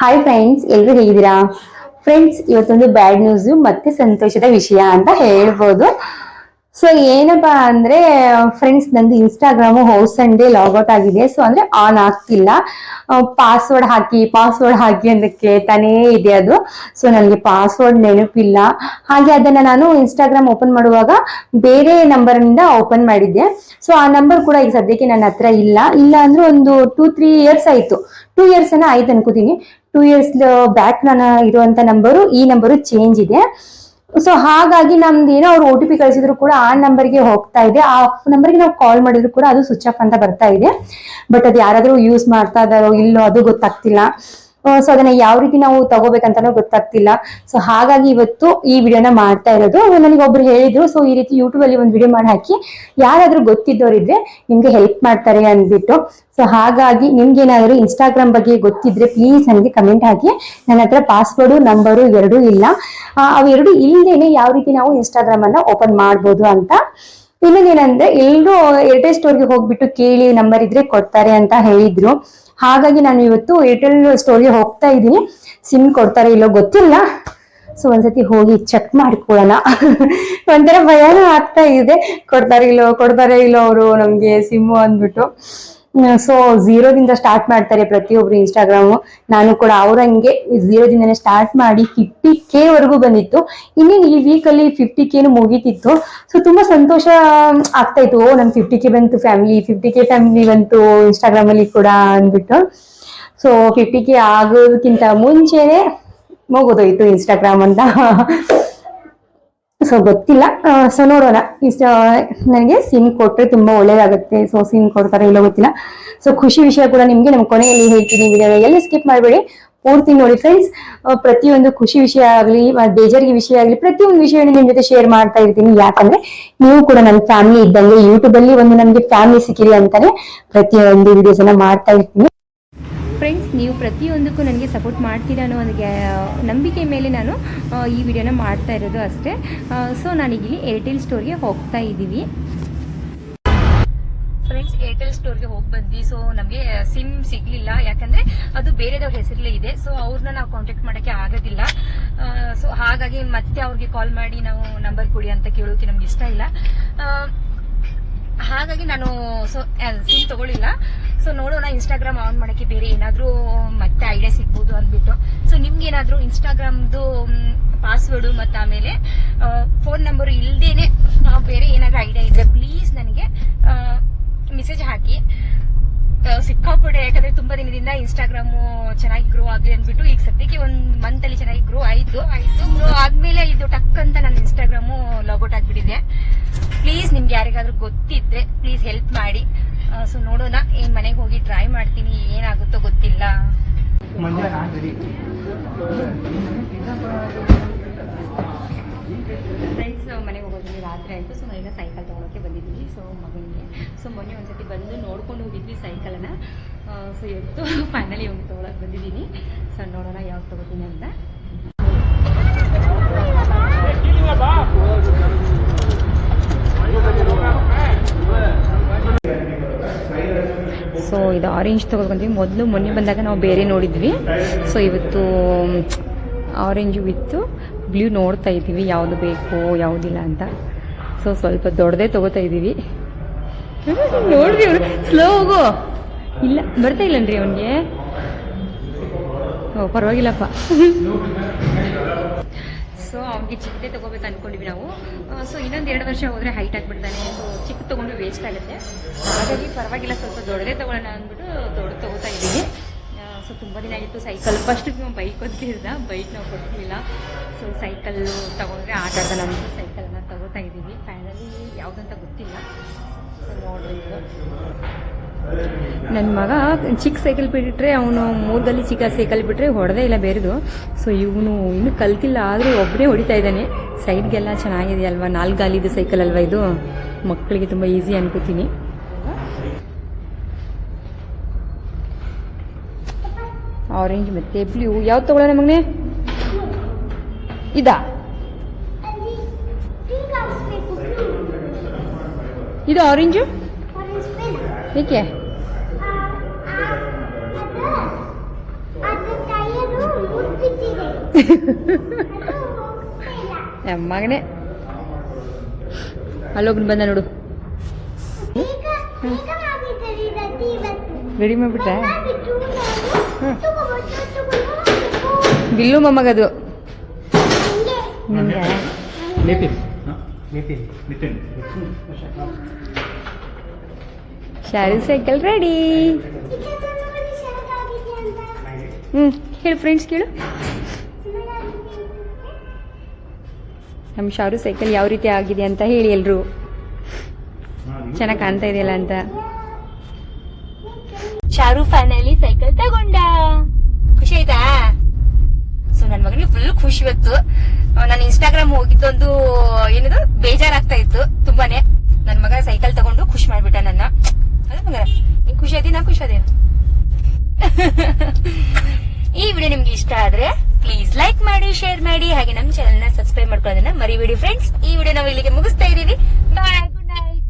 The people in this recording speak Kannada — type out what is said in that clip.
ಹಾಯ್ ಫ್ರೆಂಡ್ಸ್ ಎಲ್ರು ಹೇಗಿದ್ದೀರಾ? ಫ್ರೆಂಡ್ಸ್ ಇವತ್ತೊಂದು ಬ್ಯಾಡ್ ನ್ಯೂಸ್ ಮತ್ತೆ ಸಂತೋಷದ ವಿಷಯ ಅಂತ ಹೇಳ್ಬೋದು. ಸೊ ಏನಪ್ಪಾ ಅಂದ್ರೆ ಫ್ರೆಂಡ್ಸ್ ನಂದು ಇನ್ಸ್ಟಾಗ್ರಾಮ್ ಹೌಸ್ ಲಾಗ್ ಲಾಗೌಟ್ ಆಗಿದೆ. ಸೊ ಅಂದ್ರೆ ಆನ್ ಆಗ್ತಿಲ್ಲ. ಪಾಸ್ವರ್ಡ್ ಹಾಕಿ ಪಾಸ್ವರ್ಡ್ ಹಾಕಿ ಅಂತ ಕೇಳ್ತಾನೇ ಇದೆ ಅದು. ಸೊ ನನಗೆ ಪಾಸ್ವರ್ಡ್ ನೆನಪಿಲ್ಲ. ಹಾಗೆ ಅದನ್ನ ನಾನು ಇನ್ಸ್ಟಾಗ್ರಾಮ್ ಓಪನ್ ಮಾಡುವಾಗ ಬೇರೆ ನಂಬರ್ ಇಂದ ಓಪನ್ ಮಾಡಿದ್ದೆ. ಸೊ ಆ ನಂಬರ್ ಕೂಡ ಈಗ ಸದ್ಯಕ್ಕೆ ನನ್ನ ಹತ್ರ ಇಲ್ಲ. ಇಲ್ಲ ಅಂದ್ರೆ ಒಂದು ಟೂ ತ್ರೀ ಇಯರ್ಸ್ ಆಯ್ತು. ಟೂ ಇಯರ್ಸ್ ಅನ್ನ ಆಯ್ತು ಅನ್ಕೋತೀನಿ. ಟೂ ಇಯರ್ಸ್ ಬ್ಯಾಕ್ ನಾನು ಇರುವಂತ ನಂಬರು ಈ ನಂಬರು ಚೇಂಜ್ ಇದೆ. ಸೊ ಹಾಗಾಗಿ ನಮ್ದು ಏನೋ ಅವ್ರು ಒ ಟಿ ಪಿ ಕಳಿಸಿದ್ರು ಕೂಡ ಆ ನಂಬರ್ಗೆ ಹೋಗ್ತಾ ಇದೆ. ಆ ನಂಬರ್ಗೆ ನಾವು ಕಾಲ್ ಮಾಡಿದ್ರು ಕೂಡ ಅದು ಸ್ವಿಚ್ ಆಫ್ ಅಂತ ಬರ್ತಾ ಇದೆ. ಬಟ್ ಅದು ಯಾರಾದರೂ ಯೂಸ್ ಮಾಡ್ತಾ ಇದಾರೋ ಇಲ್ಲೋ ಅದು ಗೊತ್ತಾಗ್ತಿಲ್ಲ. ಸೊ ಅದನ್ನ ಯಾವ ರೀತಿ ನಾವು ತಗೋಬೇಕಂತಾನೂ ಗೊತ್ತಾಗ್ತಿಲ್ಲ. ಸೊ ಹಾಗಾಗಿ ಇವತ್ತು ಈ ವಿಡಿಯೋನ ಮಾಡ್ತಾ ಇರೋದು. ನನಗೆ ಒಬ್ರು ಹೇಳಿದ್ರು ಸೊ ಈ ರೀತಿ ಯೂಟ್ಯೂಬ್ ಅಲ್ಲಿ ಒಂದು ವಿಡಿಯೋ ಮಾಡಿ ಹಾಕಿ ಯಾರಾದ್ರೂ ಗೊತ್ತಿದ್ದವರಿದ್ರೆ ನಿಮ್ಗೆ ಹೆಲ್ಪ್ ಮಾಡ್ತಾರೆ ಅಂದ್ಬಿಟ್ಟು. ಸೊ ಹಾಗಾಗಿ ನಿಮ್ಗೆ ಏನಾದ್ರು ಇನ್ಸ್ಟಾಗ್ರಾಮ್ ಬಗ್ಗೆ ಗೊತ್ತಿದ್ರೆ ಪ್ಲೀಸ್ ನನಗೆ ಕಮೆಂಟ್ ಹಾಕಿ. ನನ್ನ ಹತ್ರ ಪಾಸ್ವರ್ಡು ನಂಬರು ಎರಡೂ ಇಲ್ಲ. ಅವೆರಡು ಇಲ್ಲದೇನೆ ಯಾವ ರೀತಿ ನಾವು ಇನ್ಸ್ಟಾಗ್ರಾಮ್ ಅನ್ನ ಓಪನ್ ಮಾಡ್ಬೋದು ಅಂತ. ಇನ್ನೊಂದೇನಂದ್ರೆ ಎಲ್ಲರೂ ಏರ್ಟೆಲ್ ಸ್ಟೋರ್ಗೆ ಹೋಗ್ಬಿಟ್ಟು ಕೇಳಿ ನಂಬರ್ ಇದ್ರೆ ಕೊಡ್ತಾರೆ ಅಂತ ಹೇಳಿದ್ರು. ಹಾಗಾಗಿ ನಾನು ಇವತ್ತು ಏರ್ಟೆಲ್ ಸ್ಟೋರ್ಗೆ ಹೋಗ್ತಾ ಇದ್ದೀನಿ. ಸಿಮ್ ಕೊಡ್ತಾರೆ ಇಲ್ಲೋ ಗೊತ್ತಿಲ್ಲ. ಸೊ ಒಂದ್ಸತಿ ಹೋಗಿ ಚೆಕ್ ಮಾಡ್ಕೊಳ್ಳೋಣ. ಒಂಥರ ಭಯನೂ ಆಗ್ತಾ ಇದೆ. ಕೊಡ್ತಾರೆ ಇಲ್ಲೋ ಕೊಡ್ತಾರೆ ಇಲ್ಲೋ ಅವರು ನಮ್ಗೆ ಸಿಮ್ಮು ಅಂದ್ಬಿಟ್ಟು. ಸೊ ಝೀರೋದಿಂದ ಸ್ಟಾರ್ಟ್ ಮಾಡ್ತಾರೆ ಪ್ರತಿಯೊಬ್ರು ಇನ್ಸ್ಟಾಗ್ರಾಮು ನಾನು ಕೂಡ ಅವ್ರಂಗೆ ಝೀರೋದಿಂದನೇ ಸ್ಟಾರ್ಟ್ ಮಾಡಿ ಫಿಫ್ಟಿ ಕೆ ವರೆಗೂ ಬಂದಿತ್ತು. ಇನ್ನೇನು ಈ ವೀಕಲ್ಲಿ ಫಿಫ್ಟಿ ಕೆನು ಮುಗೀತಿತ್ತು. ಸೊ ತುಂಬಾ ಸಂತೋಷ ಆಗ್ತಾ ಇತ್ತು. ಓ ಫಿಫ್ಟಿ ಕೆ ಬಂತು ಫ್ಯಾಮಿಲಿ ಫಿಫ್ಟಿ ಕೆ ಫ್ಯಾಮಿಲಿ ಬಂತು ಇನ್ಸ್ಟಾಗ್ರಾಮಲ್ಲಿ ಕೂಡ ಅಂದ್ಬಿಟ್ಟು. ಸೊ ಫಿಫ್ಟಿ ಕೆ ಆಗೋದಕ್ಕಿಂತ ಮುಂಚೆನೆ ಮುಗೋದೋಯ್ತು ಇನ್ಸ್ಟಾಗ್ರಾಮ್ ಅಂತ. ಸೊ ಗೊತ್ತಿಲ್ಲ. ಸೊ ನೋಡೋಣ. ಇಷ್ಟ ನನಗೆ ಸಿಮ್ ಕೊಟ್ಟರೆ ತುಂಬಾ ಒಳ್ಳೇದಾಗುತ್ತೆ. ಸೊ ಸಿಮ್ ಕೊಡ್ತಾರೆ ಇಲ್ಲೋ ಗೊತ್ತಿಲ್ಲ. ಸೊ ಖುಷಿ ವಿಷಯ ಕೂಡ ನಿಮಗೆ ನಮ್ಮ ಕೊನೆಯಲ್ಲಿ ಹೇಳ್ತೀನಿ. ವಿಡಿಯೋ ಎಲ್ಲಿ ಸ್ಕಿಪ್ ಮಾಡಬೇಡಿ? ಪೂರ್ತಿ ನೋಡಿ ಫ್ರೆಂಡ್ಸ್ ಪ್ರತಿಯೊಂದು ಖುಷಿ ವಿಷಯ ಆಗಲಿ ಬೇಜಾರಿಗೆ ವಿಷಯ ಆಗಲಿ, ಪ್ರತಿಯೊಂದು ವಿಷಯವನ್ನು ನಿಮ್ಮ ಜೊತೆ ಶೇರ್ ಮಾಡ್ತಾ ಇರ್ತೀನಿ. ಯಾಕಂದ್ರೆ ನೀವು ಕೂಡ ನನ್ನ ಫ್ಯಾಮಿಲಿ ಇದ್ದಂಗೆ ಯೂಟ್ಯೂಬ್ ಅಲ್ಲಿ ಒಂದು ನನಗೆ ಫ್ಯಾಮಿಲಿ ಸಿಕ್ಕಿರಿ ಅಂತಾನೆ ಪ್ರತಿಯೊಂದು ವಿಡಿಯೋಸ್ ಅನ್ನ ಮಾಡ್ತಾ ಇರ್ತೀನಿ. ಫ್ರೆಂಡ್ಸ್ ನೀವು ಪ್ರತಿಯೊಂದಕ್ಕೂ ನನಗೆ ಸಪೋರ್ಟ್ ಮಾಡ್ತೀರಾ ಅನ್ನೋ ಒಂದು ನಂಬಿಕೆ ಮೇಲೆ ನಾನು ಈ ವಿಡಿಯೋನ ಮಾಡ್ತಾ ಇರೋದು ಅಷ್ಟೇ. ಸೊ ನಾನೀಗಿಲ್ಲಿ ಏರ್ಟೆಲ್ ಸ್ಟೋರ್ಗೆ ಹೋಗ್ತಾ ಇದ್ದೀವಿ. ಫ್ರೆಂಡ್ಸ್ ಏರ್ಟೆಲ್ ಸ್ಟೋರ್ಗೆ ಹೋಗಿ ಬಂದ್ವಿ. ಸೊ ನಮಗೆ ಸಿಮ್ ಸಿಗ್ಲಿಲ್ಲ. ಯಾಕಂದ್ರೆ ಅದು ಬೇರೆದವ್ರ ಹೆಸರಲ್ಲೇ ಇದೆ. ಸೊ ಅವ್ರನ್ನ ನಾವು ಕಾಂಟ್ಯಾಕ್ಟ್ ಮಾಡೋಕ್ಕೆ ಆಗೋದಿಲ್ಲ. ಸೊ ಹಾಗಾಗಿ ಮತ್ತೆ ಅವ್ರಿಗೆ ಕಾಲ್ ಮಾಡಿ ನಾವು ನಂಬರ್ ಕೊಡಿ ಅಂತ ಕೇಳೋಕೆ ನಮ್ಗೆ ಇಷ್ಟ ಇಲ್ಲ. ಹಾಗಾಗಿ ನಾನು ಸೊ ಸಿಮ್ ತಗೊಳ್ಳಿಲ್ಲ ಸೊ ನೋಡೋಣ ಇನ್ಸ್ಟಾಗ್ರಾಮ್ ಆನ್ ಮಾಡೋಕ್ಕೆ ಬೇರೆ ಏನಾದರೂ ಮತ್ತೆ ಐಡಿಯಾ ಸಿಗ್ಬೋದು ಅಂದ್ಬಿಟ್ಟು. ಸೊ ನಿಮ್ಗೇನಾದರೂ ಇನ್ಸ್ಟಾಗ್ರಾಮ್ದು ಪಾಸ್ವರ್ಡು ಮತ್ತು ಆಮೇಲೆ ಫೋನ್ ನಂಬರು ಇಲ್ಲದೇನೆ ಬೇರೆ ಏನಾದರೂ ಐಡಿಯಾ ಇದ್ರೆ ಪ್ಲೀಸ್ ನನಗೆ ಮೆಸೇಜ್ ಹಾಕಿ. ಸಿಕ್ಕಾಪಡೆ ಯಾಕಂದ್ರೆ ತುಂಬಾ ದಿನದಿಂದ ಇನ್ಸ್ಟಾಗ್ರಾಮು ಚೆನ್ನಾಗಿ ಗ್ರೋ ಆಗಲಿ ಅಂದ್ಬಿಟ್ಟು, ಈಗ ಸದ್ಯಕ್ಕೆ ಒಂದು ಮಂತ್ ಅಲ್ಲಿ ಚೆನ್ನಾಗಿ ಗ್ರೋ ಆಯ್ತು. ಆಯ್ತು ಗ್ರೋ ಆದ್ಮೇಲೆ ಇದು ಟಕ್ ಅಂತ ನನ್ನ ಇನ್ಸ್ಟಾಗ್ರಾಮು ಲಾಗೌಟ್ ಆಗ್ಬಿಟ್ಟಿದೆ ಪ್ಲೀಸ್ ನಿಮ್ಗೆ ಯಾರಿಗಾದ್ರೂ ಗೊತ್ತಿದ್ರೆ ಪ್ಲೀಸ್ ಹೆಲ್ಪ್ ಮಾಡಿ. ಸೊ ನೋಡೋಣ. ಮನೆಗೆ ಹೋಗಿ ಟ್ರೈ ಮಾಡ್ತೀನಿ ಏನಾಗುತ್ತೋ ಗೊತ್ತಿಲ್ಲ. ಫ್ರೆಂಡ್ಸ್ ಮನೆಗೆ ಹೋಗೋದ್ರಲ್ಲಿ ರಾತ್ರಿ ಆಯಿತು. ಸೊ ಈಗ ಸೈಕಲ್ ತೊಗೊಳಕ್ಕೆ ಬಂದಿದ್ದೀನಿ ಸೊ ಮಗನಿಗೆ. ಸೊ ಮೊನ್ನೆ ಒಂದ್ಸತಿ ಬಂದು ನೋಡ್ಕೊಂಡು ಹೋಗಿದ್ವಿ ಸೈಕಲನ್ನು ಸೊ ಇವತ್ತು ಫೈನಲಿ ಹೋಗಿ ತೊಗೊಳಕ್ಕೆ ಬಂದಿದ್ದೀನಿ. ಸೊ ನೋಡೋಣ ಯಾವಾಗ ತೊಗೋತೀನಿ ಅಂತ. ಸೊ ಇದು ಆರೆಂಜ್ ತೊಗೊಳ್ಕೊಂತೀವಿ ಮೊದಲು ಮೊನ್ನೆ ಬಂದಾಗ ನಾವು ಬೇರೆ ನೋಡಿದ್ವಿ. ಸೊ ಇವತ್ತು ಆರೆಂಜ್ ವಿತ್ತು ಬ್ಲೂ ನೋಡ್ತಾ ಇದ್ದೀವಿ. ಯಾವುದು ಬೇಕು, ಯಾವುದಿಲ್ಲ ಅಂತ. ಸೊ ಸ್ವಲ್ಪ ದೊಡ್ಡದೇ ತೊಗೋತಾ ಇದ್ದೀವಿ. ನೋಡ್ರಿ ಅವರು. ಸ್ಲೋ ಹೋಗು. ಇಲ್ಲ, ಬರ್ತಾ ಇಲ್ಲನ್ರಿ ಅವನಿಗೆ. ಓ, ಪರವಾಗಿಲ್ಲಪ್ಪ. ಸೊ ಅವ್ನಿಗೆ ಚಿಕ್ಕದೆ ತೊಗೋಬೇಕು ಅಂದ್ಕೊಂಡಿವಿ ನಾವು. ಸೊ ಇನ್ನೊಂದು ಎರಡು ವರ್ಷ ಹೋದರೆ ಹೈಟ್ ಆಗಿಬಿಡ್ತಾನೆ. ಸೊ ಚಿಕ್ಕ ತೊಗೊಂಡು ವೇಸ್ಟ್ ಆಗುತ್ತೆ. ಹಾಗಾಗಿ ಪರವಾಗಿಲ್ಲ, ಸ್ವಲ್ಪ ದೊಡ್ಡದೇ ತೊಗೊಳ್ಳೋಣ ಅಂದ್ಬಿಟ್ಟು ದೊಡ್ಡ ತೊಗೋತಾ ಇದ್ದೀವಿ. ಸೊ ತುಂಬ ದಿನ ಆಗಿತ್ತು ಸೈಕಲ್ ಫಸ್ಟ್ ಬೈಕ್ ಕೊಡ್ತಿರ್ದ ಬೈಕ್ ನಾವು ಕೊಡ್ತಿಲ್ಲ ಸೊ ಸೈಕಲ್ ತೊಗೊಂಡ್ರೆ ಆಟ ಆಡೋಣ ಅಂದ್ಬಿಟ್ಟು ನ ತೊಗೋತಾ ಇದ್ದೀವಿ. ಫೈನಲಿ ಯಾವುದಂತ ಗೊತ್ತಿಲ್ಲ. ಸೊ ನೋಡ್ರಿ ನನ್ನ ಮಗ ಚಿಕ್ಕ ಸೈಕಲ್ ಬಿಟ್ಟರೆ ಅವನು ಮೂರ್ಗಲ್ಲಿ ಚಿಕ್ಕ ಸೈಕಲ್ ಬಿಟ್ಟರೆ ಹೊಡೆದೇ ಇಲ್ಲ ಬೇರೆದು. ಸೊ ಇವನು ಇನ್ನೂ ಕಲ್ತಿಲ್ಲ ಆದರೂ ಒಬ್ಬನೇ ಹೊಡಿತಾ ಇದ್ದಾನೆ. ಸೈಡ್ಗೆಲ್ಲ ಚೆನ್ನಾಗಿದೆ ಅಲ್ವಾ ನಾಲ್ಕು ಗಾಲಿದು ಸೈಕಲ್ ಅಲ್ವಾ ಇದು? ಮಕ್ಕಳಿಗೆ ತುಂಬ ಈಸಿ ಅನ್ಕೋತೀನಿ. ಆರೆಂಜ್ ಮತ್ತೆ ಬ್ಲೂ ಯಾವ್ದು ತಗೊಳ್ಳೋಣ ಮಗನೇ? ಇದಾ? ಇದು ಆರೆಂಜು ಏಕೆ? ಮಗನೇ ಅಲ್ಲೊಬ್ನು ಬಂದ ನೋಡು. ರೆಡಿ ಮಾಡ್ಬಿಟ್ರೆ ಬಿಲ್ಲು ಮೊಮ್ಮಗದು. ಶಾರು ಸೈಕಲ್ ರೆಡಿ. ಹ್ಞೂ ಹೇಳು ಫ್ರೆಂಡ್ಸ್ ಕೇಳು. ನಮ್ಮ ಶಾರು ಸೈಕಲ್ ಯಾವ ರೀತಿ ಆಗಿದೆ ಅಂತ ಹೇಳಿ ಎಲ್ರು. ಚೆನ್ನಾಗಿ ಕಾಣ್ತಾ ಇದೆಯಲ್ಲ ಅಂತ. ಶಾರು ಫೈನಲಿ ಸೈಕಲ್ ತಗೊಂಡ. ಖುಷಿ ಆಯ್ತಾ? ಸೊ ನನ್ನ ಮಗನಿಗೆ ಫುಲ್ ಖುಷಿ ಇವತ್ತು. ನಾನು ಇನ್ಸ್ಟಾಗ್ರಾಮ್ ಹೋಗಿದ್ದೊಂದು ಏನದು, ಬೇಜಾರಾಗ್ತಾ ಇತ್ತು ತುಂಬಾನೇ. ನನ್ನ ಮಗ ಸೈಕಲ್ ತಗೊಂಡು ಖುಷಿ ಮಾಡ್ಬಿಟ್ಟ ನನ್ನ. ಅದೇ ನೀನ್ ಖುಷಿ ಆದಿ ನಾ ಖುಷಿ ಅದೇನು ಈ ವಿಡಿಯೋ ನಿಮ್ಗೆ ಇಷ್ಟ ಆದ್ರೆ ಪ್ಲೀಸ್ ಲೈಕ್ ಮಾಡಿ ಶೇರ್ ಮಾಡಿ, ಹಾಗೆ ನಮ್ಮ ಚಾನೆಲ್ನ ಸಬ್ಸ್ಕ್ರೈಬ್ ಮಾಡ್ಕೊಳ್ಳೋದನ್ನ ಮರಿಬೇಡಿ ಫ್ರೆಂಡ್ಸ್ ಈ ವಿಡಿಯೋ ನಾವು ಇಲ್ಲಿಗೆ ಮುಗಿಸ್ತಾ ಇದ್ದೀವಿ. Bye good night